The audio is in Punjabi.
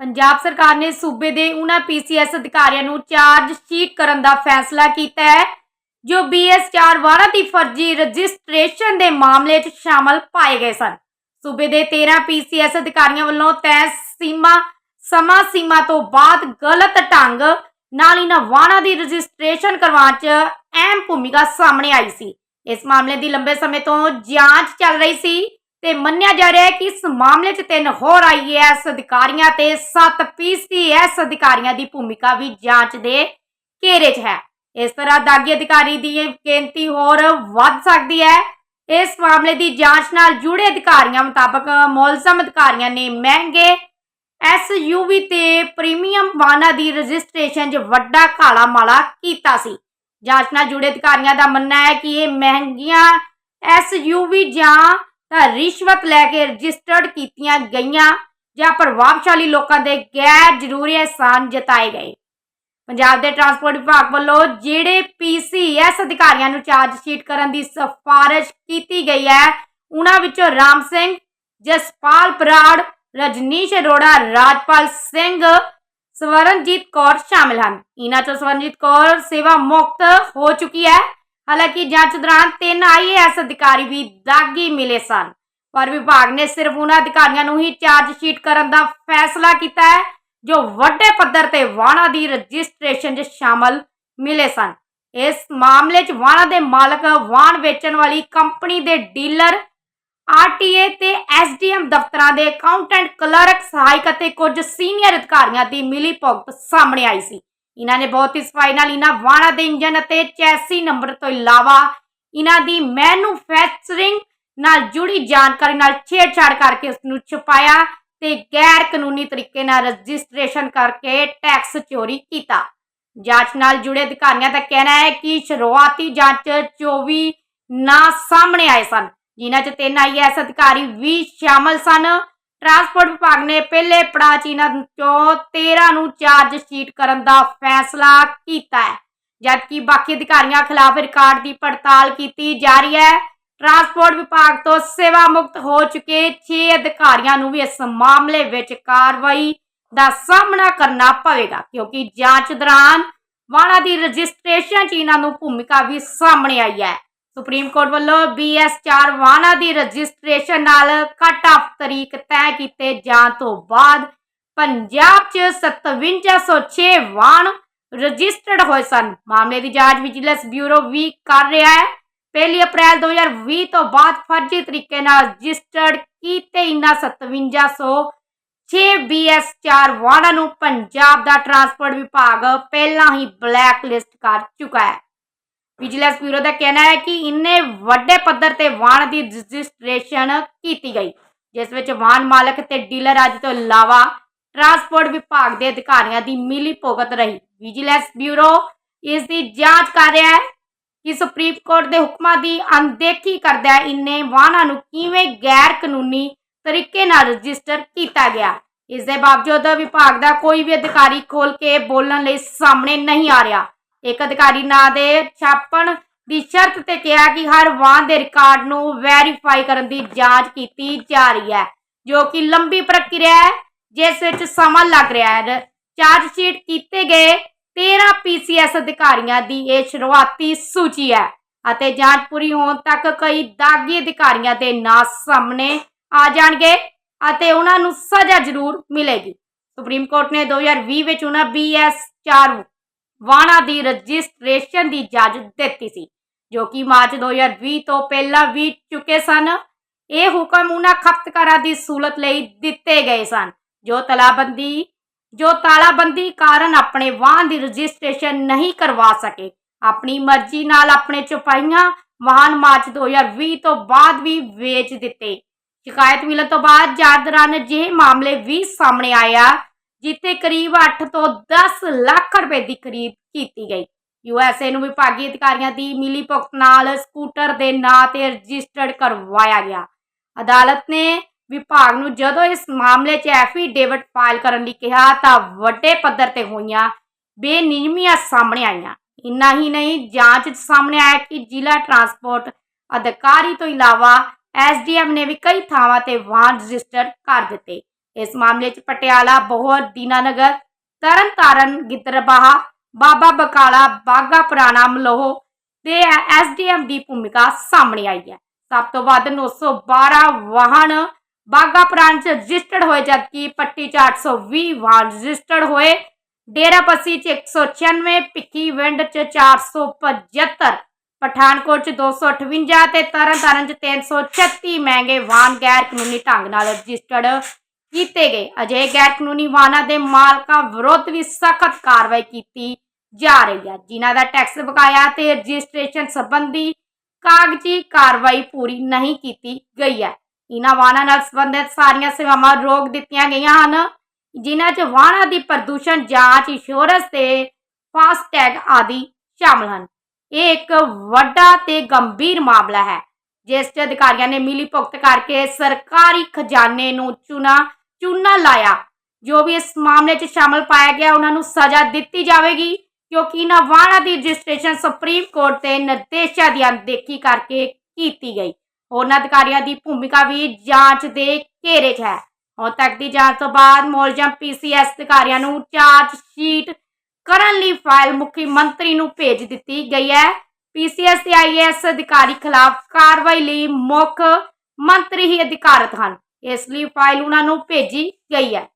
ਪੰਜਾਬ ਸਰਕਾਰ ਨੇ ਸੂਬੇ ਦੇ ਉਹਨਾਂ ਪੀਸੀਐਸ ਅਧਿਕਾਰੀਆਂ ਨੂੰ ਚਾਰਜ ਸ਼ੀਟ ਕਰਨ ਦਾ ਫੈਸਲਾ ਕੀਤਾ ਹੈ, ਜੋ ਬੀਐਸ 4 ਵਾਰਾਂ ਦੀ ਫਰਜ਼ੀ ਰਜਿਸਟ੍ਰੇਸ਼ਨ ਦੇ ਮਾਮਲੇ 'ਚ ਸ਼ਾਮਲ ਪਾਏ ਗਏ ਸਨ। ਸੂਬੇ ਦੇ 13 ਪੀਸੀਐਸ ਅਧਿਕਾਰੀਆਂ ਵੱਲੋਂ ਤੈਅ ਸੀਮਾ, ਸਮਾਂ ਸੀਮਾ ਤੋਂ ਬਾਅਦ ਗਲਤ ਢੰਗ ਨਾਲ ਇਹਨਾਂ ਵਾਹਨਾਂ ਦੀ ਰਜਿਸਟ੍ਰੇਸ਼ਨ ਕਰਵਾਉਣ 'ਚ ਅਹਿਮ ਭੂਮਿਕਾ ਸਾਹਮਣੇ ਆਈ ਸੀ। ਇਸ ਮਾਮਲੇ ਦੀ ਲੰਬੇ ਸਮੇਂ ਤੋਂ ਜਾਂਚ ਚੱਲ ਰਹੀ ਸੀ। ਤੇ ਮੰਨਿਆ ਜਾ ਰਿਹਾ ਹੈ ਕਿ ਇਸ ਮਾਮਲੇ 'ਚ ਤਿੰਨ ਹੋਰ ਆਈਏਐਸ ਅਧਿਕਾਰੀਆਂ ਤੇ 7 ਪੀਸੀਐਸ ਅਧਿਕਾਰੀਆਂ ਦੀ ਭੂਮਿਕਾ ਵੀ ਜਾਂਚ ਦੇ ਘੇਰੇ 'ਚ ਹੈ। ਇਸ ਤਰ੍ਹਾਂ ਦਾਗੀ ਅਧਿਕਾਰੀ ਦੀ ਗਿਣਤੀ ਹੋਰ ਵੱਧ ਸਕਦੀ ਹੈ। ਇਸ ਮਾਮਲੇ ਦੀ ਜਾਂਚ ਨਾਲ ਜੁੜੇ ਅਧਿਕਾਰੀਆਂ ਮੁਤਾਬਕ ਮੁਲਜ਼ਮ ਅਧਿਕਾਰੀਆਂ ਨੇ ਮਹਿੰਗੇ ਐਸਯੂਵੀ ਤੇ ਪ੍ਰੀਮੀਅਮ ਵਾਹਨਾਂ ਦੀ ਰਜਿਸਟ੍ਰੇਸ਼ਨ 'ਚ ਵੱਡਾ ਕਾਲਾ ਮਾਲਾ ਕੀਤਾ ਸੀ। ਜਾਂਚ ਨਾਲ ਜੁੜੇ ਅਧਿਕਾਰੀਆਂ ਦਾ ਮੰਨਣਾ ਹੈ ਕਿ ਇਹ ਮਹਿੰਗੀਆਂ ਐਸਯੂਵੀ ਜਾਂ ਤਾਂ ਰਿਸ਼ਵਤ ਲੈ ਕੇ ਰਜਿਸਟਰਡ ਕੀਤੀਆਂ ਗਈਆਂ ਜਾਂ ਪ੍ਰਭਾਵਸ਼ਾਲੀ ਲੋਕਾਂ ਦੇ ਗੈਰ ਜ਼ਰੂਰੀ ਅਹਿਸਾਨ ਜਤਾਏ ਗਏ। ਪੰਜਾਬ ਦੇ ਟਰਾਂਸਪੋਰਟ ਵਿਭਾਗ ਵੱਲੋਂ ਜਿਹੜੇ ਪੀਸੀਐਸ ਅਧਿਕਾਰੀਆਂ ਨੂੰ ਚਾਰਜ ਸ਼ੀਟ ਕਰਨ ਦੀ ਸਿਫਾਰਿਸ਼ ਕੀਤੀ ਗਈ ਹੈ, ਉਹਨਾਂ ਵਿੱਚੋਂ ਰਾਮ ਸਿੰਘ, ਜਸਪਾਲ ਬਰਾੜ ਰਜਨੀਸ਼ ਅਰੋੜਾ, ਰਾਜਪਾਲ ਸਿੰਘ, ਸਵਰਨਜੀਤ ਕੌਰ ਸ਼ਾਮਿਲ ਹਨ। ਇਹਨਾਂ ਚੋਂ ਸਵਰਨਜੀਤ ਕੌਰ ਸੇਵਾ ਮੁਕਤ ਹੋ ਚੁੱਕੀ ਹੈ। ਹਾਲਾਂਕਿ ਜਾਂਚ ਦੌਰਾਨ ਤਿੰਨ ਆਈਏਐਸ ਅਧਿਕਾਰੀ ਵੀ ਦਾਗੀ ਮਿਲੇ ਸਨ। ਪਰ ਵਿਭਾਗ ਨੇ ਸਿਰਫ ਉਹਨਾਂ ਅਧਿਕਾਰੀਆਂ ਨੂੰ ਹੀ ਚਾਰਜ ਸ਼ੀਟ ਕਰਨ ਦਾ ਫੈਸਲਾ ਕੀਤਾ ਹੈ, ਜੋ ਵੱਡੇ ਪੱਧਰ ਤੇ ਵਾਹਨਾਂ ਦੀ ਰਜਿਸਟ੍ਰੇਸ਼ਨ 'ਚ ਸ਼ਾਮਲ ਮਿਲੇ ਸਨ। ਇਸ ਮਾਮਲੇ 'ਚ ਵਾਹਨਾਂ ਦੇ ਮਾਲਕ ਵਾਹਨ ਵੇਚਣ ਵਾਲੀ ਕੰਪਨੀ ਦੇ ਡੀਲਰ ਆਰਟੀਏ ਤੇ ਐਸਡੀਐਮ ਦਫ਼ਤਰਾਂ ਦੇ ਅਕਾਊਂਟੈਂਟ ਕਲਰਕ, ਸਹਾਇਕ ਅਤੇ ਕੁਝ ਸੀਨੀਅਰ ਅਧਿਕਾਰੀਆਂ ਦੀ ਮਿਲੀ ਭੁਗਤ ਸਾਹਮਣੇ ਆਈ ਸੀ। ਇਹਨਾਂ ਨੇ ਬਹੁਤ ਹੀ ਸਫ਼ਾਈ ਨਾਲ ਇਹਨਾਂ ਵਾਹਨਾਂ ਦੇ ਇੰਜਨ ਅਤੇ ਚੈਸੀ ਨੰਬਰ ਤੋਂ ਇਲਾਵਾ ਇਹਨਾਂ ਦੀ ਮੈਨੂਫੈਕਚਰਿੰਗ ਨਾਲ ਜੁੜੀ ਜਾਣਕਾਰੀ ਨਾਲ ਛੇੜਛਾੜ ਕਰਕੇ ਉਸ ਨੂੰ ਛੁਪਾਇਆ ਤੇ ਗੈਰ ਕਾਨੂੰਨੀ ਤਰੀਕੇ ਨਾਲ ਰਜਿਸਟ੍ਰੇਸ਼ਨ ਕਰਕੇ ਟੈਕਸ ਚੋਰੀ ਕੀਤਾ। ਜਾਂਚ ਨਾਲ ਜੁੜੇ ਅਧਿਕਾਰੀਆਂ ਦਾ ਕਹਿਣਾ ਹੈ ਕਿ ਸ਼ੁਰੂਆਤੀ ਜਾਂਚ 'ਚ 24 ਨਾਂ ਸਾਹਮਣੇ ਆਏ ਸਨ, ਜਿਨ੍ਹਾਂ 'ਚ ਤਿੰਨ ਆਈਐਸ ਅਧਿਕਾਰੀ ਵੀ ਸ਼ਾਮਲ ਸਨ। ਟਰਾਂਸਪੋਰਟ ਵਿਭਾਗ ਨੇ ਪਹਿਲੇ ਪੜਾਅ 'ਚ ਇਹਨਾਂ ਚੋਂ 13 ਨੂੰ ਚਾਰਜ ਸ਼ੀਟ ਕਰਨ ਦਾ ਫੈਸਲਾ ਕੀਤਾ ਹੈ। ਜਦਕਿ ਬਾਕੀ ਅਧਿਕਾਰੀਆਂ ਖਿਲਾਫ ਰਿਕਾਰਡ ਦੀ ਪੜਤਾਲ ਕੀਤੀ ਜਾ ਰਹੀ ਹੈ, ਟਰਾਂਸਪੋਰਟ ਵਿਭਾਗ ਤੋਂ ਸੇਵਾ ਮੁਕਤ ਹੋ ਚੁੱਕੇ 6 ਅਧਿਕਾਰੀਆਂ ਨੂੰ ਵੀ ਇਸ ਮਾਮਲੇ ਵਿੱਚ ਕਾਰਵਾਈ ਦਾ ਸਾਹਮਣਾ ਕਰਨਾ ਪਵੇਗਾ, ਕਿਉਂਕਿ ਜਾਂਚ ਦੌਰਾਨ ਵਾਹਨਾਂ ਦੀ ਰਜਿਸਟ੍ਰੇਸ਼ਨ 'ਚ ਇਹਨਾਂ ਨੂੰ ਭੂਮਿਕਾ ਵੀ ਸਾਹਮਣੇ ਆਈ ਹੈ। ਸੁਪਰੀਮ ਕੋਰਟ ਵੱਲੋਂ BS4 ਵਾਹਨਾਂ ਦੀ ਰਜਿਸਟ੍ਰੇਸ਼ਨ ਨਾਲ ਕੱਟ ਆਫ ਤਰੀਕ ਤੈਅ ਕੀਤੇ ਜਾਣ ਤੋਂ ਬਾਅਦ ਪੰਜਾਬ 'ਚ 5706 ਵਾਹਨ ਰਜਿਸਟਰਡ ਹੋਏ ਸਨ। ਮਾਮਲੇ ਦੀ ਜਾਂਚ ਵਿਜੀਲੈਂਸ ਬਿਊਰੋ ਵੀ ਕਰ ਰਿਹਾ ਹੈ। 1 ਅਪ੍ਰੈਲ 2020 ਤੋਂ ਬਾਅਦ ਫਰਜ਼ੀ ਤਰੀਕੇ ਨਾਲ ਰਜਿਸਟਰਡ ਕੀਤੇ ਇਨ੍ਹਾਂ 5706 BS4 ਵਾਹਨਾਂ ਨੂੰ ਪੰਜਾਬ ਦਾ ਟਰਾਂਸਪੋਰਟ ਵਿਭਾਗ ਪਹਿਲਾਂ ਹੀ ਬਲੈਕ ਲਿਸਟ ਕਰ ਚੁੱਕਾ ਹੈ। ਵਿਜੀਲੈਂਸ ਬਿਊਰੋ ਦਾ ਕਹਿਣਾ ਹੈ ਕਿ ਇੰਨੇ ਵੱਡੇ ਪੱਧਰ ਤੇ ਵਾਹਨ ਦੀ ਰਜਿਸਟ੍ਰੇਸ਼ਨ ਕੀਤੀ ਗਈ, ਜਿਸ ਵਿੱਚ ਵਾਹਨ ਮਾਲਕ ਤੇ ਡੀਲਰ ਅੱਜ ਤੋਂ ਇਲਾਵਾ ਟਰਾਂਸਪੋਰਟ ਵਿਭਾਗ ਦੇ ਅਧਿਕਾਰੀਆਂ ਦੀ ਮਿਲੀ ਭੁਗਤ ਰਹੀ। ਵਿਜੀਲੈਂਸ ਬਿਊਰੋ ਇਸ ਦੀ ਜਾਂਚ ਕਰ ਰਿਹਾ ਹੈ ਕਿ ਸੁਪਰੀਮ ਕੋਰਟ ਦੇ ਹੁਕਮਾਂ ਦੀ ਅਣਦੇਖੀ ਕਰਦਿਆਂ ਇੰਨੇ ਵਾਹਨਾਂ ਨੂੰ ਕਿਵੇਂ ਗੈਰ ਕਾਨੂੰਨੀ ਤਰੀਕੇ ਨਾਲ ਰਜਿਸਟਰ ਕੀਤਾ ਗਿਆ। ਇਸ ਦੇ ਬਾਵਜੂਦ ਵਿਭਾਗ ਦਾ ਕੋਈ ਵੀ ਅਧਿਕਾਰੀ ਖੋਲ ਕੇ ਬੋਲਣ ਲਈ ਸਾਹਮਣੇ ਨਹੀਂ ਆ ਰਿਹਾ। ਇੱਕ ਅਧਿਕਾਰੀ ਨਾਂ ਦੇ ਛਾਪਣ ਦੀ ਸ਼ਰਤ ਤੇ ਕਿਹਾ ਕਿ ਹਰ ਵਾਹਨ ਦੇ ਰਿਕਾਰਡ ਨੂੰ ਵੈਰੀਫਾਈ ਕਰਨ ਦੀ ਜਾਂਚ ਕੀਤੀ ਜਾ ਰਹੀ ਹੈ, ਜੋ ਕਿ ਲੰਬੀ ਪ੍ਰਕਿਰਿਆ ਹੈ, ਜਿਸ ਵਿੱਚ ਸਮਾਂ ਲੱਗ ਰਿਹਾ ਹੈ। ਚਾਰਜ ਸ਼ੀਟ ਕੀਤੇ ਗਏ 13 ਪੀਸੀਐਸ ਅਧਿਕਾਰੀਆਂ ਦੀ ਇਹ ਸ਼ੁਰੂਆਤੀ ਸੂਚੀ ਹੈ ਅਤੇ ਜਾਂਚ ਪੂਰੀ ਹੋਣ ਤੱਕ ਕਈ ਦਾਗੀ ਅਧਿਕਾਰੀਆਂ ਦੇ ਨਾਂ ਸਾਹਮਣੇ ਆ ਜਾਣਗੇ ਅਤੇ ਉਹਨਾਂ ਨੂੰ ਸਜ਼ਾ ਜ਼ਰੂਰ ਮਿਲੇਗੀ। ਸੁਪਰੀਮ ਕੋਰਟ ਨੇ 2020 ਵਿੱਚ ਉਹਨਾਂ ਬੀਐਸ 4 ਵਾਹਨਾਂ ਦੀ ਰਜਿਸਟ੍ਰੇਸ਼ਨ ਦੀ ਇਜਾਜ਼ਤ ਦਿੱਤੀ ਸੀ, ਜੋ ਕਿ ਮਾਰਚ 2020 ਤੋਂ ਪਹਿਲਾਂ ਵੀ ਚੁੱਕੇ ਸਨ। ਇਹ ਹੁਕਮ ਉਹਨਾਂ ਖਪਤਕਾਰਾਂ ਦੀ ਸਹੂਲਤ ਲਈ ਦਿੱਤੇ ਗਏ ਸਨ, ਜੋ ਤਲਾਬੰਦੀ, ਜੋ ਤਾਲਾਬੰਦੀ ਕਾਰਨ ਆਪਣੇ ਵਾਹਨ ਦੀ ਰਜਿਸਟ੍ਰੇਸ਼ਨ ਨਹੀਂ ਕਰਵਾ ਸਕੇ। ਆਪਣੀ ਮਰਜ਼ੀ ਨਾਲ ਆਪਣੇ ਚੁਪਾਈਆਂ ਵਾਹਨ ਮਾਰਚ 2020 ਤੋਂ ਬਾਅਦ ਵੀ ਵੇਚ ਦਿੱਤੇ। ਸ਼ਿਕਾਇਤ ਮਿਲਣ ਤੋਂ ਬਾਅਦ ਜਾਂਚ ਦੌਰਾਨ ਅਜਿਹੇ ਮਾਮਲੇ ਵੀ ਸਾਹਮਣੇ ਆਇਆ ਜਿੱਥੇ ਕਰੀਬ 8 ਤੋਂ 10 ਲੱਖ ਰੁਪਏ ਦੀ ਖਰੀਦ ਕੀਤੀ ਗਈ। ਯੂਐਸਏ ਨੂੰ ਵਿਭਾਗੀ ਅਧਿਕਾਰੀਆਂ ਦੀ ਮਿਲੀ ਭੁਗਤ ਨਾਲ ਸਕੂਟਰ ਦੇ ਨਾਂ ਤੇ ਰਜਿਸਟਰਡ ਕਰਵਾਇਆ ਗਿਆ। ਅਦਾਲਤ ਨੇ ਵਿਭਾਗ ਨੂੰ ਜਦੋਂ ਇਸ ਮਾਮਲੇ 'ਚ ਐਫੀਡੇਵਿਟ ਫਾਈਲ ਕਰਨ ਲਈ ਕਿਹਾ ਤਾਂ ਵੱਡੇ ਪੱਧਰ ਤੇ ਹੋਈਆਂ ਬੇਨਿਯਮੀਆਂ ਸਾਹਮਣੇ ਆਈਆਂ। ਇੰਨਾ ਹੀ ਨਹੀਂ, ਜਾਂਚ 'ਚ ਸਾਹਮਣੇ ਆਇਆ ਕਿ ਜ਼ਿਲ੍ਹਾ ਟਰਾਂਸਪੋਰਟ ਅਧਿਕਾਰੀ ਤੋਂ ਇਲਾਵਾ ਐਸਡੀਐਮ ਨੇ ਵੀ ਕਈ ਥਾਵਾਂ ਤੇ ਵਾਹਨ ਰਜਿਸਟਰ ਕਰ ਦਿੱਤੇ। ਇਸ ਮਾਮਲੇ 'ਚ ਪਟਿਆਲਾ, ਬੋਹਰ, ਦੀਨਾਨਗਰ ਤਰਨਤਾਰਨ ਗਿੱਦਰਬਾਹਾ ਬਾਬਾ ਬਕਾਲਾ ਬਾਗਾ ਪੁਰਾਣਾ, ਮਲੋਹ ਤੇ ਐਸਡੀਐਮ ਦੀ ਭੂਮਿਕਾ ਸਾਹਮਣੇ ਆਈ ਹੈ। ਸਭ ਤੋਂ ਵੱਧ 912 ਵਾਹਨ ਬਾਗਾ ਪੁਰਾਣ 'ਚ ਰਜਿਸਟਰਡ ਹੋਏ, ਜਦਕਿ ਪੱਟੀ 'ਚ 820 ਵਾਹਨ ਰਜਿਸਟਰਡ ਹੋਏ। ਡੇਰਾ ਬੱਸੀ 'ਚ 196 ਭਿੱਖੀ ਵਿੰਡ 'ਚ 475 ਪਠਾਨਕੋਟ 'ਚ 258 ਤੇ ਤਰਨਤਾਰਨ 'ਚ 336 ਮਹਿੰਗੇ ਵਾਹਨ ਗੈਰ ਕਾਨੂੰਨੀ ਢੰਗ ਨਾਲ ਰਜਿਸਟਰਡ ਕੀਤੇ ਗਏ। ਅਜੇ ਗੈਰ ਕਾਨੂੰਨੀ ਵਾਹਨਾਂ ਦੇ ਮਾਲਕਾਂ ਵਿਰੁੱਧ ਵੀ ਸਖਤ ਕਾਰਵਾਈ ਕੀਤੀ ਜਾ ਰਹੀ ਹੈ। ਜਿਨ੍ਹਾਂ ਦਾ ਟੈਕਸ ਬਕਾਇਆ ਤੇ ਰਜਿਸਟ੍ਰੇਸ਼ਨ ਸੰਬੰਧੀ ਕਾਗਜ਼ੀ ਕਾਰਵਾਈ ਪੂਰੀ ਨਹੀਂ ਕੀਤੀ ਗਈ ਹੈ। ਇਹਨਾਂ ਵਾਹਨਾਂ ਨਾਲ ਸੰਬੰਧਿਤ ਸਾਰੀਆਂ ਸੇਵਾਵਾਂ ਰੋਕ ਦਿੱਤੀਆਂ ਗਈਆਂ ਹਨ, ਜਿਨ੍ਹਾਂ 'ਚ ਵਾਹਨਾਂ ਦੀ ਪ੍ਰਦੂਸ਼ਣ ਜਾਂਚ ਇੰਸ਼ੋਰੈਂਸ ਤੇ ਫਾਸਟੈਗ ਆਦਿ ਸ਼ਾਮਲ ਹਨ। ਇਹ ਇੱਕ ਵੱਡਾ ਤੇ ਗੰਭੀਰ ਮਾਮਲਾ ਹੈ। ਜਿਸ 'ਚ ਅਧਿਕਾਰੀਆਂ ਨੇ ਮਿਲੀ ਭੁਗਤ ਕਰਕੇ ਸਰਕਾਰੀ ਖਜ਼ਾਨੇ ਨੂੰ ਚੁਣਾ, ਚੂਨਾ ਲਾਇਆ। ਜੋ ਵੀ ਇਸ ਮਾਮਲੇ 'ਚ ਸ਼ਾਮਲ ਪਾਇਆ ਗਿਆ, ਉਹਨਾਂ ਨੂੰ ਸਜ਼ਾ ਦਿੱਤੀ ਜਾਵੇਗੀ, ਕਿਉਂਕਿ ਇਹਨਾਂ ਵਾਹਨਾਂ ਦੀ ਰਜਿਸਟ੍ਰੇਸ਼ਨ ਸੁਪਰੀਮ ਕੋਰਟ ਦੇ ਨਿਰਦੇਸ਼ਾਂ ਦੀ ਅਣਦੇਖੀ ਕਰਕੇ ਕੀਤੀ ਗਈ। ਉਹਨਾਂ ਅਧਿਕਾਰੀਆਂ ਦੀ ਭੂਮਿਕਾ ਵੀ ਜਾਂਚ ਦੇ ਘੇਰੇ 'ਚ ਹੈ। ਹੁਣ ਤੱਕ ਦੀ ਜਾਂਚ ਤੋਂ ਬਾਅਦ ਮੁਲਜ਼ਮ ਪੀਸੀਐਸ ਅਧਿਕਾਰੀਆਂ ਨੂੰ ਚਾਰਜ ਸ਼ੀਟ ਕਰਨ ਲਈ ਫਾਈਲ ਮੁੱਖੀ ਮੰਤਰੀ ਨੂੰ ਭੇਜ ਦਿੱਤੀ ਗਈ ਹੈ। ਪੀਸੀਐਸ ਤੇ ਆਈਏਐਸ ਅਧਿਕਾਰੀ ਖਿਲਾਫ ਕਾਰਵਾਈ ਲਈ ਮੁੱਖ ਮੰਤਰੀ ਹੀ ਅਧਿਕਾਰਤ ਹਨ। ਇਸ ਲਈ ਫਾਈਲ ਉਹਨਾਂ ਨੂੰ ਭੇਜੀ ਗਈ ਹੈ।